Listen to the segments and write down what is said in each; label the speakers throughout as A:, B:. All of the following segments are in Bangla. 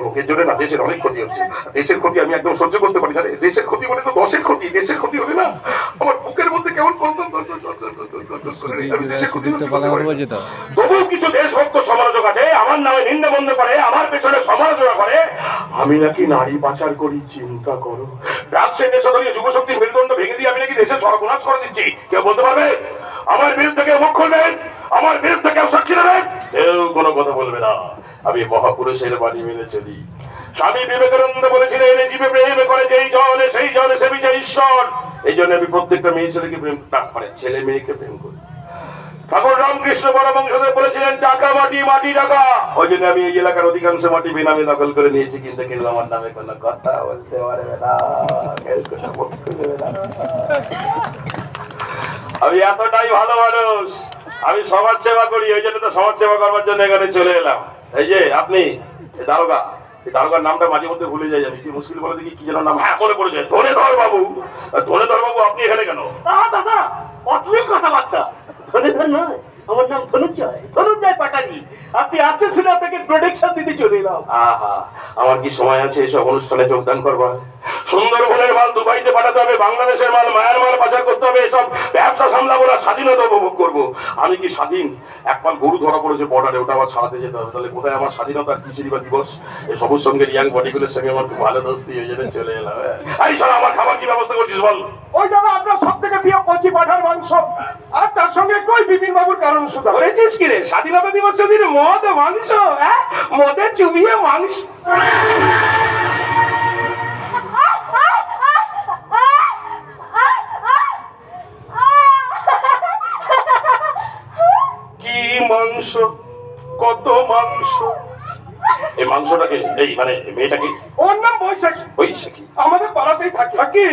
A: লোকের জন্য না দেশের অনেক ক্ষতি হচ্ছে দেশের ক্ষতি আমি একদম সহ্য করতে পারি না দেশের ক্ষতি মানে তো দশের ক্ষতি দেশের ক্ষতি হলে না আমার বুকের মধ্যে কেমন আমি নাকি নারী পাচার করি চিন্তা করো রাজশাহী যুবশক্তি মেরুদণ্ড ভেঙে দিয়ে আমি নাকি দেশের সর্বনাশ করে দিচ্ছি কেউ বলতে পারবে আমার বিরুদ্ধে কেউ মুখ খুলবেন, আমার বিরুদ্ধে কেউ সাক্ষী দেবেন। কেউ কোনো কথা বলবে না। আমি মহাপুরুষের বাণী মেনে চলি। স্বামী বিবেকানন্দ বলেছিলেন, এই জীবে প্রেম করে যেই জলে, সেই জলে সে বিজয় ঈশ্বর। এই জন্য আমি প্রত্যেকটা মেয়ে ছেলেকে প্রেম, না করে ছেলে মেয়েকে প্রেম করি। ঠাকুর রামকৃষ্ণ পরমংসদেব বলেছিলেন, টাকা, মাটি মাটি, টাকা। ওই জন্য আমি এই এলাকার অধিকাংশ মাটি বেনামে দখল করে নিয়েছি, কিন্তু কেউ আমার নামে কোনো কথা বলতে পারবে না কেউ কোনো মুখ খুলবে না। আমি এতটাই ভালো মানুষ আমি সমাজ সেবা করি ওই জন্য তো সমাজ সেবা করবার জন্য এখানে চলে এলাম। এই যে আপনি দারোগা দারোগার নামটা মাঝে মধ্যে ভুলে যাই আমি কি মুশকিল বলে দেখি কি যেন নাম হ্যাঁ মনে পড়েছে ধনেধর বাবু ধনেধর বাবু আপনি এখানে কেন?
B: দাদা অদ্ভুত কথাবার্তা। নয় আমার নাম ধনুঞ্জয়। ধনুঞ্জয় পাটালি। আপনি আসতে শুনে আপনাকে প্রোটেকশন দিতে চলে এলাম।
A: আহা আমার কি সময় আছে? এসব অনুষ্ঠানে যোগদান করবার? সুন্দরবনের মাল দুবাইতে পাঠাতে হবে, বাংলাদেশের মাল, মায়ানমার পাচার করতে হবে, এসব ব্যবসা সামলাবো না, স্বাধীনতা উপভোগ করব। আমি কি স্বাধীন? এক পাল গরু ধরা পড়েছে বর্ডারে ওটা আবার ছাড়াতে যেতে হবে। তাহলে কোথায় আমার স্বাধীনতার কিসেরই বা দিবস? এই সবুজ সঙ্গে রিয়াং বডিগুলোর সঙ্গে আমার খুব ভালো দোস্তি হয়ে যাবে, চলে এলাম হ্যাঁ। এই শোনো, আমার খাবার কি ব্যবস্থা করছিস বল?
B: ওই দাদা, আপনার সব থেকে প্রিয় কচি পাঠার মাংস। আর তার সঙ্গে কই বিপিন বাবুর কারণ সুদা
A: ধরেছিস কি রে, স্বাধীনতা দিবসের দিনে মদ, মাংস হ্যাঁ? মদে চুবিয়ে মাংস। মাংস কত মাংস? এই মাংসটাকে এই মানে মেয়েটাকে?
B: ওর নাম বৈশাখী।
A: ওই
B: আমাদের পাড়াতেই থাকে। থাকে?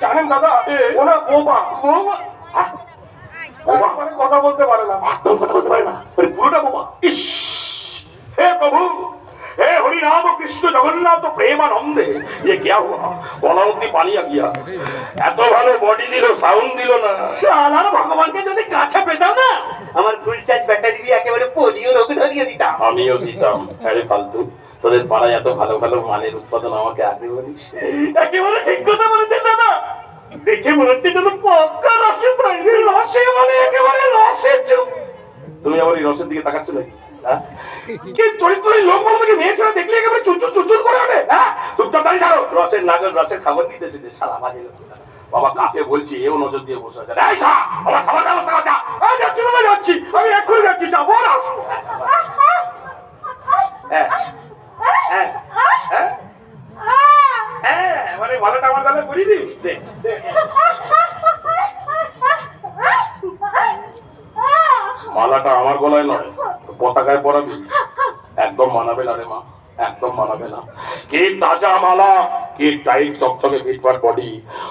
B: জানেন দাদা ওনার বোবা
A: বোবা?
B: মানে কথা বলতে পারে না।
A: কথা বলতে পারে না। পুরোটা বোমা। ইস! হে প্রভু! हे हरि नाम कृष्ण जगन्नाथ प्रेमानंदे ये क्या हुआ গলা অব্দি পানি আ গিয়া এত ভালো বডি দিল সাউন্ড দিল না
B: শালার ভগবানকে যদি কাছে পেতাম না আমার ফুল চার্জ ব্যাটারি দিয়ে একেবারে পোলিও রোগ ধরিয়ে দিতাম
A: আমিও দিতাম আরে ফালতু তোদের পাড়ায় এত ভালো ভালো মানের উৎপাদন আমাকে আগে বলিস
B: একেবারে ঠিক কথা বলেছেন দাদা দেখে মনে হচ্ছে যেন পক্কা রসে তৈরি রসে মানে একেবারে রসের চুপ
A: তুমি আমার এই রসের দিকে তাকাচ্ছ নাকি হ্যাঁ?
B: কি চরিত্র লোক বলতে মেয়ে ছেলে দেখলে একেবারে চুচুর চুচুর করে ওঠে হ্যাঁ?
A: চুপচাপ দাঁড়িয়ে থাকো রসের নাগর রসের খাবার দিতেছে যে সারা বাজে বাবা কাকে বলছি? এও নজর দিয়ে বসে আছে। এই সা, আমার খাবার।
B: আমি যাচ্ছি, বাবা, যাচ্ছি। আমি এক্ষুনি যাচ্ছি যাব আসব
A: হ্যাঁ। হ্যাঁ। হ্যাঁ। হ্যাঁ আমার করিয়ে দিবি? মালাটা আমার গলায় নয়। পতাকায় পরাবি? একদম মানাবে না রে মা, একদম মানাবে না। কি তাজা মালা, কি টাইট চকচকে ফিটফাট body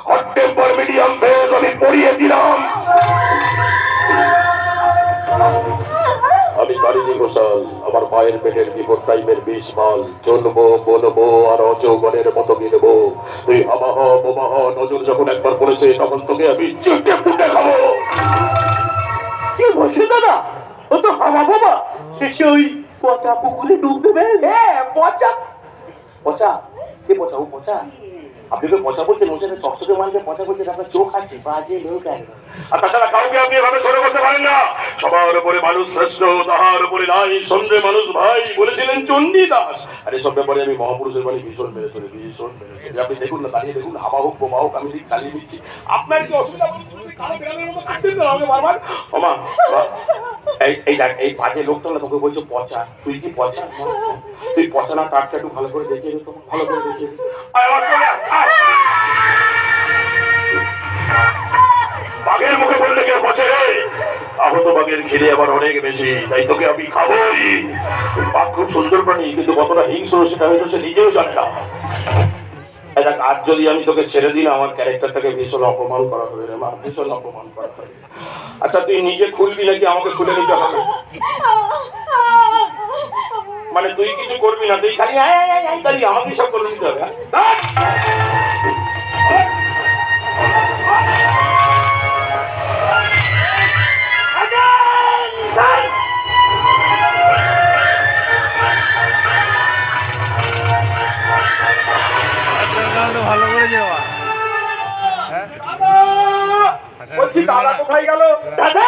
A: hot temper medium face আমি পরিয়ে দিলাম। আমি কারিনী ঘোষাল আমার মায়ের পেটের বিপদ টাইমের বিষ মাল। চলবো বলব, আর অচৌবনের মতো গিলবো। তুই হামাহ বোমাহ নজর যখন একবার পড়েছে, তখন তোকে আমি চুটে ফুটে খাব।
B: কি বলছে দাদা? ও তো হাওয়া বাবা শেষে ওই পচা পুকুরে ডুব দেবে। হ্যাঁ পচা।
A: পচা? কে পচা ও পচা? আপনি তো পচা বলছেন ওর সাথে মানকে পচা বলছেন, আপনার চোখ আছে বাজে লোক একদম আর তাছাড়া কাউকে আপনি এভাবে ছোট করতে পারেন না। সবার উপরে মানুষ শ্রেষ্ঠ, তাহার উপরে নাই মানুষ ভাই বলেছিলেন চণ্ডীদাস আর এসব ব্যাপারে আমি মহাপুরুষের ভীষণ মেরে চলে ভীষণ মেরে। আপনি দেখুন না, দাঁড়িয়ে দেখুন, হাওয়া হোক, বোমা হোক, আমি ঠিক চালিয়ে দিচ্ছি। আপনার কি অসুবিধা এই দেখ, এই লোকটা না তোকে বলছো পচা। তুই কি পচা? তুই পচা না কাঠটা একটু ভালো করে দেখে ভালো করে বাঘের মুখে বললে কেউ পচে রে। আহত বাঘের ঘিরে আবার অনেক বেশি। তাই তোকে আমি খাবোই। বাঘ খুব সুন্দর প্রাণী, কিন্তু কতটা হিংস্র সেটা হয়তো সে নিজেও জানে না। দেখ, আজ যদি আমি তোকে ছেড়ে দিই, আমার ক্যারেক্টারটাকে ভীষণ অপমান করা হবে রে মা, ভীষণ অপমান করা হবে। আচ্ছা তুই নিজে খুলবি নাকি আমাকে খুলে নিতে হবে? মানে তুই কিছু করবি না তুই খালি হ্যাঁ, হ্যাঁ, হ্যাঁ, খালি আমাকে সব করে দিতে হবে ভালো করে যাওয়া হ্যাঁ দাদা কোথায় গেল?
B: দাদা!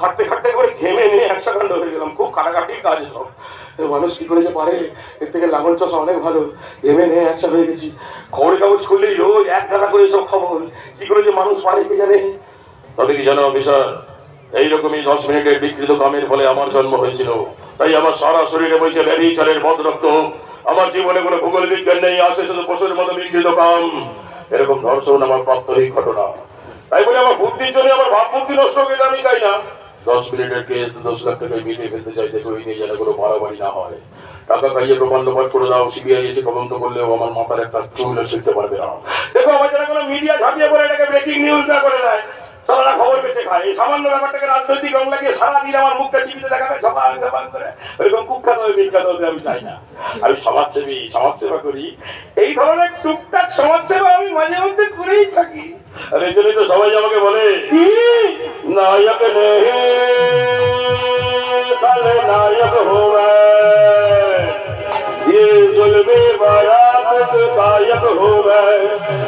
A: খাটতে খাটতে করে ঘেমে নিয়ে একশো খন্ড হয়ে গেলাম। খুব কাটাকাটি কাজ সব। মানুষ কি করে যে পারে? এর থেকে লাঙল চষা অনেক ভালো। ঘেমে নিয়ে একশো হয়ে গেছি। খবরের কাগজ খুললেই রোজ এক গাদা করে সব খবর। কি করে যে মানুষ পারে কে জানে? তবে কি জানো অফিসার এইরকমই দশ মিনিটের বিকৃত কামের ফলে আমার জন্ম হয়েছিল। তাই আমার সারা শরীরে বইছে রেডি চালের বদ রক্ত। আমার জীবনে কোনো ভূগোল বিজ্ঞান নেই, আছে শুধু পশুর মতো বিকৃত কাম। এরকম ধর্ষণ আমার প্রাত্যহিক ঘটনা। তাই বলে আমার বুদ্ধির জন্য আমার ভাব বুদ্ধি নষ্ট এটা আমি চাই না। দশ মিনিটের দশ লাখ টাকায় মিটিয়ে ফেলতে চাই দেখো এই নিয়ে যেন কোনো মারামারি না হয়। টাকা খাইয়ে প্রমাণ করে দাও, সিবিআই এসে তদন্ত করলেও আমার মাথার একটা চুল পারবে না। দেখো কোনো মিডিয়া ঝাঁপিয়ে পড়ে, এটাকে ব্রেকিং নিউজ না করে দেয় খবর এই সামান্য সারাদিন আমার মুখটা হয়ে আমি চাই না। আমি সমাজসেবা করি। এই ধরনের টুকটাক সমাজসেবা আমি মাঝে মধ্যে করেই থাকি। અરે ઇતની તો સમझ आओ કે બોલે નાયક નહીં ભલે નાયક હોવે ये जुल्मे बरात कायक होवे।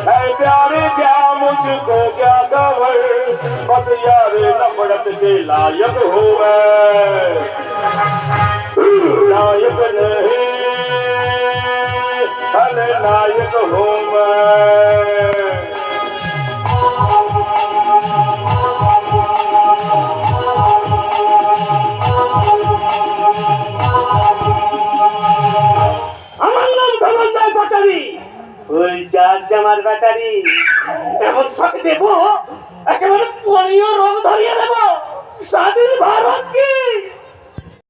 A: है प्यारे क्या मुझको क्या गवर बस यार नफरत के लायक होवे। नायक नहीं नायक हो
B: होवे। জামার ব্যাটারি এমন ফাঁকে দেব একেবারে পরীয় রং ধরিয়ে দেব। স্বাধীন ভারত কি?